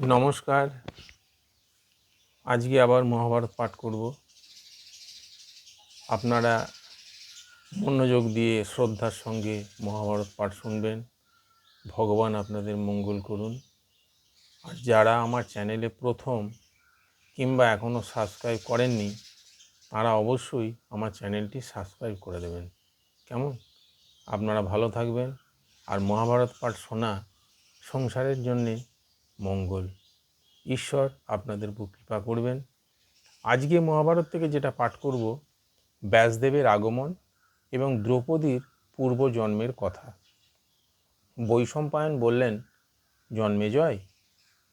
নমস্কার। আজকে আবার মহাভারত পাঠ করব। আপনারা মনোযোগ দিয়ে শ্রদ্ধার সঙ্গে মহাভারত পাঠ শুনবেন। ভগবান আপনাদের মঙ্গল করুন। আর যারা আমার চ্যানেলে প্রথম কিংবা এখনও সাবস্ক্রাইব করেননি, তারা অবশ্যই আমার চ্যানেলটি সাবস্ক্রাইব করে দেবেন। কেমন? আপনারা ভালো থাকবেন। আর মহাভারত পাঠ শোনা সংসারের জন্যে মঙ্গল। ঈশ্বর আপনাদের উপর কৃপা করবেন। আজকে মহাভারত থেকে যেটা পাঠ করব, ব্যাসদেবের আগমন এবং দ্রৌপদীর পূর্বজন্মের কথা। বৈশম্পায়ন বললেন জন্মেজয়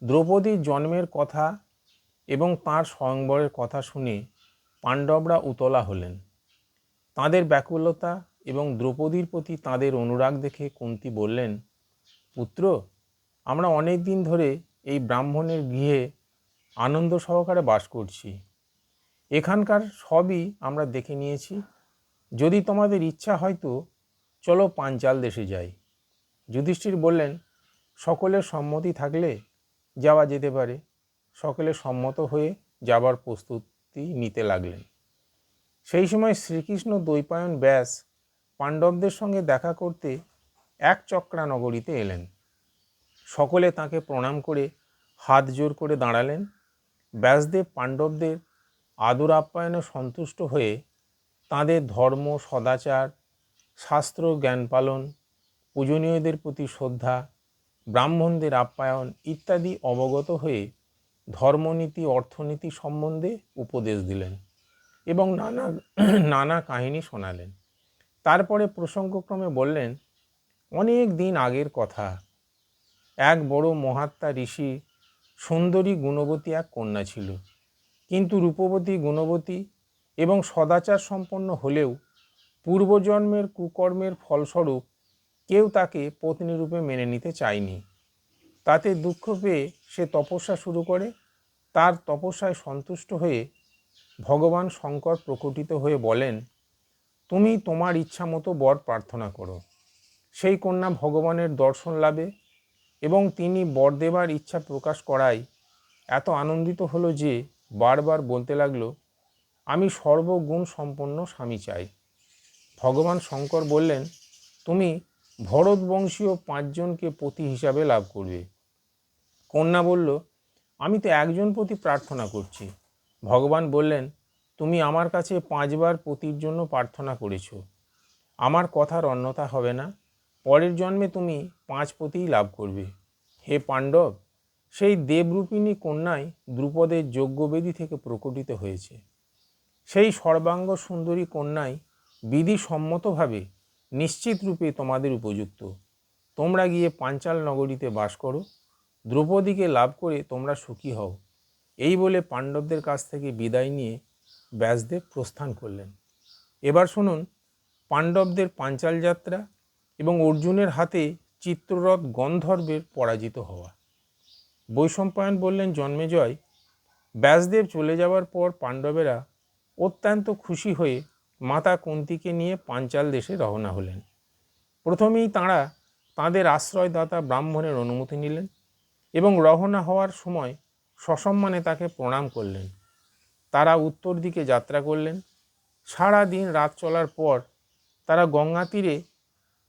দ্রৌপদীর জন্মের কথা এবং তাঁর স্বয়ংবরের কথা শুনে পাণ্ডবরা উতলা হলেন। তাঁদের ব্যাকুলতা এবং দ্রৌপদীর প্রতি তাঁদের অনুরাগ দেখে কুন্তি বললেন, পুত্র আমরা অনেক দিন ধরে এই ব্রাহ্মণের গৃহে আনন্দ সহকারে বাস করছি। এখানকার সবই আমরা দেখে নিয়েছি। যদি তোমাদের ইচ্ছা হয়তো চলো পাঞ্চাল দেশে যাই। যুধিষ্ঠির বললেন, সকলের সম্মতি থাকলে যাওয়া যেতে পারে। সকলে সম্মত হয়ে যাবার প্রস্তুতি নিতে লাগলেন। সেই সময় শ্রীকৃষ্ণ দ্বৈপায়ন ব্যাস পাণ্ডবদের সঙ্গে দেখা করতে এক চক্রা নগরীতে এলেন। সকলে তাকে প্রণাম করে হাত জোর করে দাঁড়ালেন। ব্যাসদেব পাণ্ডবদের আদর আপ্যায়নে সন্তুষ্ট হয়ে তাঁদের ধর্ম, সদাচার, শাস্ত্র, জ্ঞান পালন, পূজনীয়দের প্রতি শ্রদ্ধা, ব্রাহ্মণদের আপ্যায়ন ইত্যাদি অবগত হয়ে ধর্মনীতি, অর্থনীতি সম্বন্ধে উপদেশ দিলেন এবং নানা নানা কাহিনী শোনালেন। তারপরে প্রসঙ্গক্রমে বললেন, অনেক দিন আগের কথা। এক বড় মহাত্মা ঋষি সুন্দরী গুণবতী এক কন্যা ছিল। কিন্তু রূপবতী গুণবতী এবং সদাচার সম্পন্ন হলেও পূর্বজন্মের কুকর্মের ফলস্বরূপ কেউ তাকে পত্নীরূপে মেনে নিতে চায়নি। তাতে দুঃখ পেয়ে সে তপস্যা শুরু করে। তার তপস্যায় সন্তুষ্ট হয়ে ভগবান শঙ্কর প্রকটিত হয়ে বলেন, তুমি তোমার ইচ্ছা মতো বর প্রার্থনা করো। সেই কন্যা ভগবানের দর্শন লাভে এবং তিনি বর দেবার ইচ্ছা প্রকাশ করায় এত আনন্দিত হলো যে বারবার বলতে লাগল, আমি সর্বগুণ সম্পন্ন স্বামী চাই। ভগবান শঙ্কর বললেন, তুমি ভরতবংশীয় পাঁচজনকে পতি হিসাবে লাভ করবে। কন্যা বলল, আমি তো একজন প্রতি প্রার্থনা করছি। ভগবান বললেন, তুমি আমার কাছে পাঁচবার পতির জন্য প্রার্থনা করেছ। আমার কথার অন্যতা হবে না। পরের জন্মে তুমি পাঁচ পতিই লাভ করবে। হে পাণ্ডব, সেই দেবরূপিণী কন্যাই দ্রুপদের যজ্ঞবেদী থেকে প্রকটিত হয়েছে। সেই সর্বাঙ্গ সুন্দরী কন্যাই বিধিসম্মতভাবে নিশ্চিত রূপে তোমাদের উপযুক্ত। তোমরা গিয়ে পাঞ্চাল নগরীতে বাস করো, দ্রৌপদীকে লাভ করে তোমরা সুখী হও। এই বলে পাণ্ডবদের কাছ থেকে বিদায় নিয়ে ব্যাসদেব প্রস্থান করলেন। এবার শুনুন, পাণ্ডবদের পাঞ্চাল যাত্রা এবং অর্জুনের হাতে চিত্ররথ গন্ধর্বের পরাজিত হওয়া। বৈশম্পায়ন বললেন জন্মেজয় ব্যাসদেব চলে যাওয়ার পর পাণ্ডবেরা অত্যন্ত খুশি হয়ে মাতা কুন্তিকে নিয়ে পাঞ্চাল দেশে রওনা হলেন। প্রথমেই তাঁরা তাঁদের আশ্রয়দাতা ব্রাহ্মণের অনুমতি নিলেন এবং রওনা হওয়ার সময় সসম্মানে তাকে প্রণাম করলেন। তারা উত্তর দিকে যাত্রা করলেন। সারা দিন রাত চলার পর তারা গঙ্গা তীরে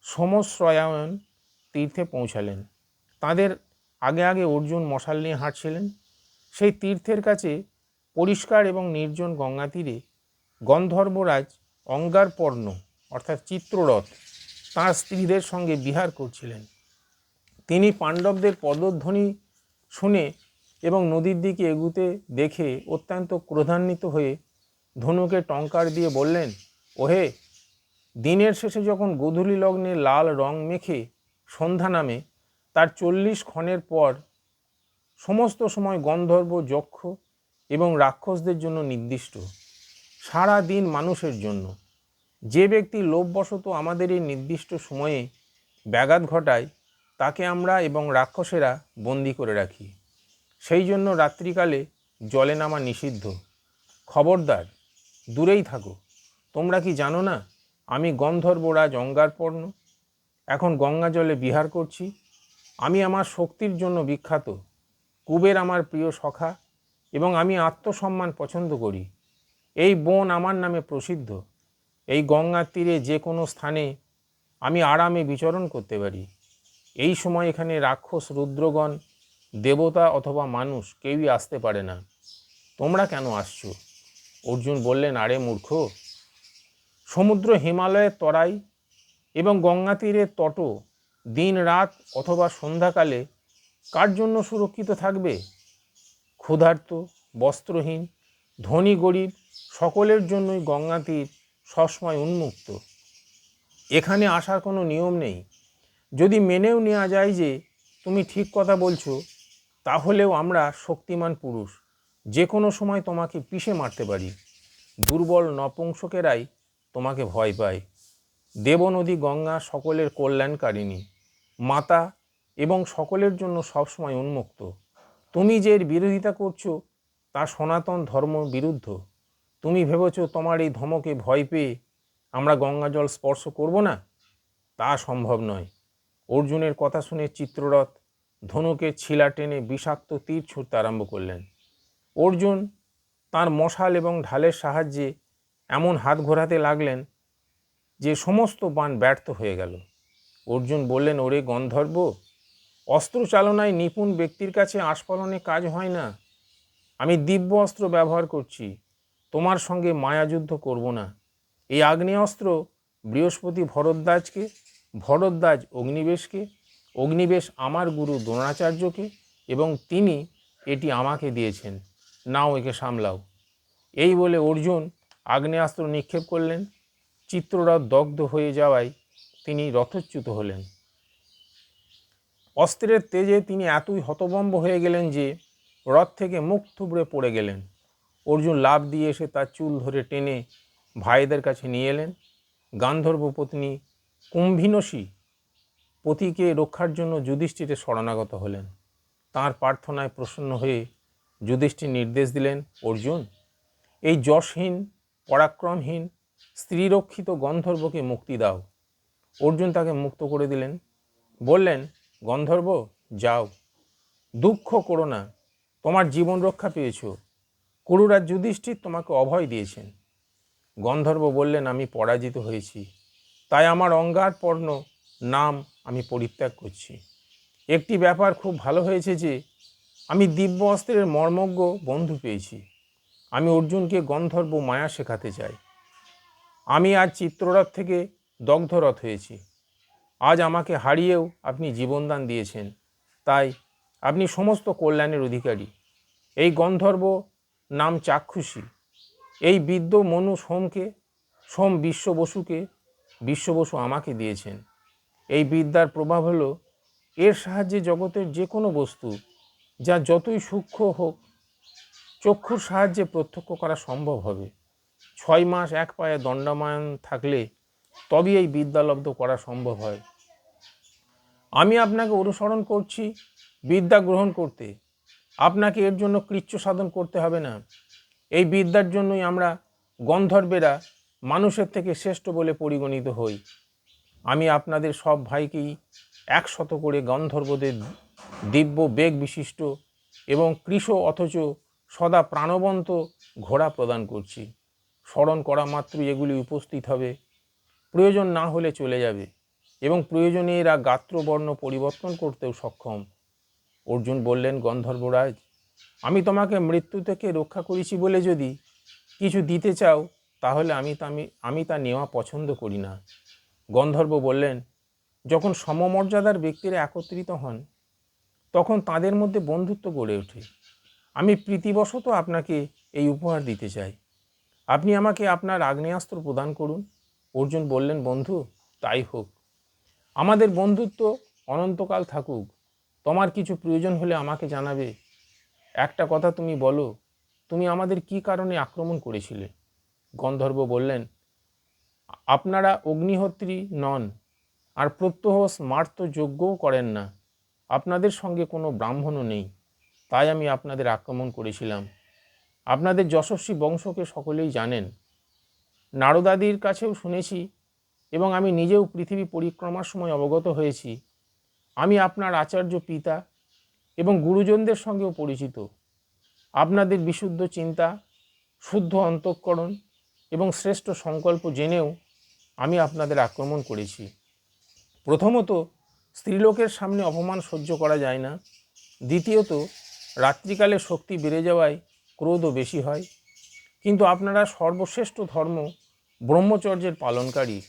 সমশ্রয়ায়ন তীর্থে পৌঁছালেন। তাদের আগে আগে অর্জুন মশাল নিয়ে হাঁটছিলেন। সেই তীর্থের কাছে পরিষ্কার এবং নির্জন গঙ্গা তীরে গন্ধর্বরাজ অঙ্গারপর্ণ, অর্থাৎ চিত্ররথ, তাঁর স্ত্রীদের সঙ্গে বিহার করছিলেন। তিনি পাণ্ডবদের পদধ্বনি শুনে এবং নদীর দিকে এগুতে দেখে অত্যন্ত ক্রোধান্বিত হয়ে ধনুকে টঙ্কার দিয়ে বললেন, ওহে দিনের শেষে যখন গোধূলি লগ্নে লাল রং মেখে সন্ধ্যা নামে, তার চল্লিশ ক্ষণের পর সমস্ত সময় গন্ধর্ব যক্ষ এবং রাক্ষসদের জন্য নির্দিষ্ট। সারা দিন মানুষের জন্য। যে ব্যক্তি লোভবশত আমাদের এই নির্দিষ্ট সময়ে ব্যাঘাত ঘটায়, তাকে আমরা এবং রাক্ষসেরা বন্দি করে রাখি। সেই জন্য রাত্রিকালে জলে নামা নিষিদ্ধ। খবরদার, দূরেই থাকো। তোমরা কি জানো না আমি গন্ধর্বরাজ অঙ্গারপর্ণ এখন গঙ্গা জলে বিহার করছি। আমি আমার শক্তির জন্য বিখ্যাত। কুবের আমার প্রিয় সখা এবং আমি আত্মসম্মান পছন্দ করি। এই বন আমার নামে প্রসিদ্ধ। এই গঙ্গার তীরে যে কোনো স্থানে আমি আরামে বিচরণ করতে পারি। এই সময় এখানে রাক্ষস, রুদ্রগণ, দেবতা অথবা মানুষ কেউই আসতে পারে না। তোমরা কেন আসছো? অর্জুন বললেন, আরে মূর্খ সমুদ্র হিমালয়ের তরাই এবং গঙ্গা তীরের তট দিন রাত অথবা সন্ধ্যাকালে কার জন্য সুরক্ষিত থাকবে? ক্ষুধার্ত, বস্ত্রহীন, ধনী গরিব সকলের জন্যই গঙ্গা তীর সবসময় উন্মুক্ত। এখানে আসার কোনো নিয়ম নেই। যদি মেনেও নেওয়া যায় যে তুমি ঠিক কথা বলছো, তাহলেও আমরা শক্তিমান পুরুষ। যে কোনো সময় তোমাকে পিষে মারতে পারি। দুর্বল নপুংসকেরাই তোমাকে ভয় পায়। দেবনদী গঙ্গা সকলের কল্যাণকারিণী। মাতা এবং সকলের জন্য সবসময় উন্মুক্ত। তুমি যে বিরোধিতা করছ, তা সনাতন ধর্ম বিরুদ্ধ। তুমি ভেবেছ তোমার এই ধমকে ভয় পেয়ে আমরা গঙ্গা জল স্পর্শ করব না? তা সম্ভব নয়। অর্জুনের কথা শুনে চিত্ররথ ধনুকের ছিলা টেনে বিষাক্ত তীর ছুটতে আরম্ভ করলেন। অর্জুন তার মশাল এবং ঢালের সাহায্যে এমন হাত ঘোরাতে লাগলেন যে সমস্ত বাণ ব্যর্থ হয়ে গেল। অর্জুন বললেন, ওরে গন্ধর্ব, অস্ত্র চালনায় নিপুণ ব্যক্তির কাছে আস্ফলনে কাজ হয় না। আমি দিব্য অস্ত্র ব্যবহার করছি, তোমার সঙ্গে মায়াযুদ্ধ করব না। এই আগ্নেয়াস্ত্র বৃহস্পতি ভরদ্বাজকে, ভরদ্বাজ অগ্নিবেশকে, অগ্নিবেশ আমার গুরু দ্রোণাচার্যকে এবং তিনি এটি আমাকে দিয়েছেন। নাও একে সামলাও। এই বলে অর্জুন আগ্নেয়াস্ত্র নিক্ষেপ করলেন। চিত্ররথ দগ্ধ হয়ে যাওয়ায় তিনি রথচ্যুত হলেন। অস্ত্রের তেজে তিনি এতই হতবম্ব হয়ে গেলেন যে রথ থেকে মুখ থুবড়ে পড়ে গেলেন। অর্জুন লাভ দিয়ে এসে তার চুল ধরে টেনে ভাইদের কাছে নিয়ে এলেন। গান্ধর্ব পত্নী কুম্ভিনসী পতিকে রক্ষার জন্য যুধিষ্ঠিরে শরণাগত হলেন। তার প্রার্থনায় প্রসন্ন হয়ে যুধিষ্ঠির নির্দেশ দিলেন, অর্জুন, এই যশহীন পরাক্রমহীন, স্ত্রীরক্ষিত গন্ধর্বকে মুক্তি দাও। অর্জুন তাকে মুক্ত করে দিলেন। বললেন, গন্ধর্ব, যাও। দুঃখ করো না, তোমার জীবন রক্ষা পেয়েছ। কুরুরাজ যুধিষ্ঠির তোমাকে অভয় দিয়েছেন। গন্ধর্ব বললেন, আমি পরাজিত হয়েছি। তাই আমার অঙ্গারপর্ণ নাম আমি পরিত্যাগ করছি। একটি ব্যাপার খুব ভালো হয়েছে যে, আমি দিব্য অস্ত্রের মর্মজ্ঞ বন্ধু পেয়েছি। আমি অর্জুনকে গন্ধর্ব মায়া শেখাতে চাই। আমি আজ চিত্ররথ থেকে দগ্ধরথ হয়েছি। আজ আমাকে হারিয়েও আপনি জীবনদান দিয়েছেন। তাই আপনি সমস্ত কল্যাণের অধিকারী। এই গন্ধর্ব নাম চাক্ষুষী। এই বিদ্য মনু সোমকে, সোম বিশ্ব বসুকে বিশ্ব বসু আমাকে দিয়েছেন। এই বিদ্যার প্রভাব হলো এর সাহায্যে জগতের যে কোনো বস্তু, যা যতই সূক্ষ্ম হোক চক্ষুর সাহায্যে প্রত্যক্ষ করা সম্ভব হবে। ছয় মাস এক পায়ে দণ্ডায়মান থাকলে তবেই এই বিদ্যালব্ধ করা সম্ভব হয়। আমি আপনাকে অনুসরণ করছি, বিদ্যা গ্রহণ করতে। আপনাকে এর জন্য কৃচ্ছ সাধন করতে হবে না। এই বিদ্যার জন্যই আমরা গন্ধর্বেরা মানুষের থেকে শ্রেষ্ঠ বলে পরিগণিত হই। আমি আপনাদের সব ভাইকেই একশত করে গন্ধর্বদের দিব্য বেগ বিশিষ্ট এবং কৃষ অথচ সদা প্রাণবন্ত ঘোড়া প্রদান করছি। স্মরণ করা মাত্রই এগুলি উপস্থিত হবে। প্রয়োজন না হলে চলে যাবে এবং প্রয়োজনে এরা গাত্রবর্ণ পরিবর্তন করতেও সক্ষম। অর্জুন বললেন, গন্ধর্বরাজ, আমি তোমাকে মৃত্যু থেকে রক্ষা করেছি বলে যদি কিছু দিতে চাও, তাহলে আমি তা আমি তা নেওয়া পছন্দ করি না। গন্ধর্ব বললেন, যখন সমমর্যাদার ব্যক্তিরা একত্রিত হন, তখন তাদের মধ্যে বন্ধুত্ব গড়ে ওঠে। আমি প্রীতিবশত আপনাকে এই উপহার দিতে চাই। আপনি আমাকে আপনার আগ্নেয়াস্ত্র প্রদান করুন। অর্জুন বললেন, বন্ধু, তাই হোক। আমাদের বন্ধুত্ব অনন্তকাল থাকুক। তোমার কিছু প্রয়োজন হলে আমাকে জানাবে। একটা কথা তুমি বলো, তুমি আমাদের কি কারণে আক্রমণ করেছিলে? গন্ধর্ব বললেন, আপনারা অগ্নিহোত্রী নন, আর প্রত্যহ স্মার্ত যোগ্যও করেন না। আপনাদের সঙ্গে কোনো ব্রাহ্মণও নেই। তাই আমি আপনাদের আক্রমণ করেছিলাম। আপনাদের যশস্বী বংশকে সকলেই জানেন। নারদাদির কাছেও শুনেছি এবং আমি নিজেও পৃথিবী পরিক্রমার সময় অবগত হয়েছি। আমি আপনার আচার্য পিতা এবং গুরুজনদের সঙ্গেও পরিচিত। আপনাদের বিশুদ্ধ চিন্তা, শুদ্ধ অন্তঃকরণ এবং শ্রেষ্ঠ সংকল্প জেনেও আমি আপনাদের আক্রমণ করেছি। প্রথমত, স্ত্রীলোকের সামনে অপমান সহ্য করা যায় না। দ্বিতীয়ত রাত্রিকালে শক্তি বেড়ে যাওয়ায় ক্রোধও বেশি হয়। কিন্তু আপনারা সর্বশ্রেষ্ঠ ধর্ম ব্রহ্মচর্যের পালনকারী।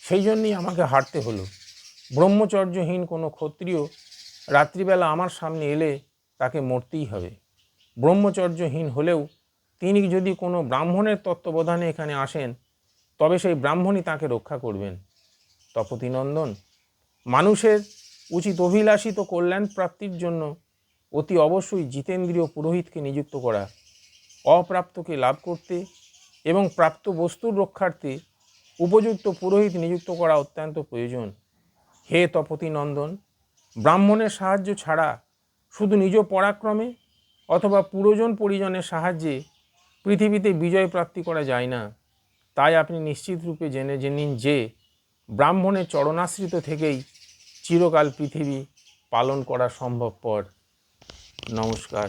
সেই জন্যই আমাকে হারতে হলো। ব্রহ্মচর্যহীন কোনো ক্ষত্রিয় রাত্রিবেলা আমার সামনে এলে তাকে মরতেই হবে। ব্রহ্মচর্যহীন হলেও তিনি যদি কোনো ব্রাহ্মণের তত্ত্বাবধানে এখানে আসেন, তবে সেই ব্রাহ্মণই তাকে রক্ষা করবেন। তপতিনন্দন মানুষের উচিত অভিলাষিত কল্যাণ প্রাপ্তির জন্য অতি অবশ্যই জিতেন্দ্রীয় পুরোহিতকে নিযুক্ত করা, অপ্রাপ্তকে লাভ করতে এবং প্রাপ্ত বস্তুর রক্ষার্থে উপযুক্ত পুরোহিত নিযুক্ত করা অত্যন্ত প্রয়োজন। হে তপতিনন্দন, ব্রাহ্মণের সাহায্য ছাড়া শুধু নিজ পরাক্রমে অথবা পুরোজন পরিজনের সাহায্যে পৃথিবীতে বিজয় প্রাপ্তি করা যায় না। তাই আপনি নিশ্চিত রূপে জেনে যে নিন যে ব্রাহ্মণের চরণাশ্রিত থেকেই চিরকাল পৃথিবী পালন করা সম্ভবপর। নমস্কার